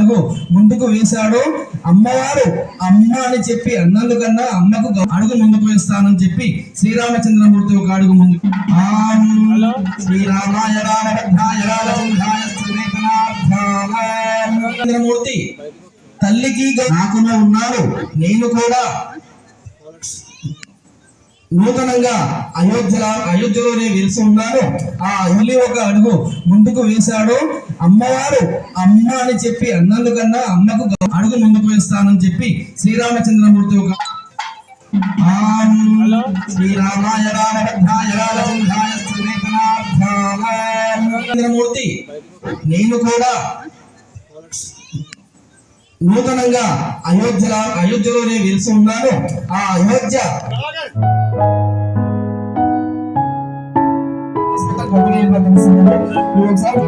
అడుగు ముందుకు వేశాడు. అమ్మవారు అమ్మ అని చెప్పి అన్నందుకన్నా అమ్మకు అడుగు ముందుకు వేస్తానని చెప్పి శ్రీరామచంద్రమూర్తి ఒక అడుగు ముందుకు. శ్రీరామాయ తల్లికి నాకునే ఉన్నారు నేను కూడా నూతనంగా అయోధ్య అయోధ్యలోనే వెలిసి ఉన్నాను ఆ అల్లి ఒక అడుగు ముందుకు వేశాడు. అమ్మవారు అమ్మ అని చెప్పి అన్నందుకన్నా అమ్మకు అడుగు ముందుకు వేస్తానని చెప్పి శ్రీరామచంద్రమూర్తి ఒక ఆం శ్రీరామాయ రామభద్రాయ రామచంద్రాయ శ్రీవేతనాభ్యాం. చంద్రమూర్తి నేను కూడా నూతనంగా అయోధ్య అయోధ్యలోనే వెలిసి ఉన్నాను. ఆ అయోధ్య ఒకసారి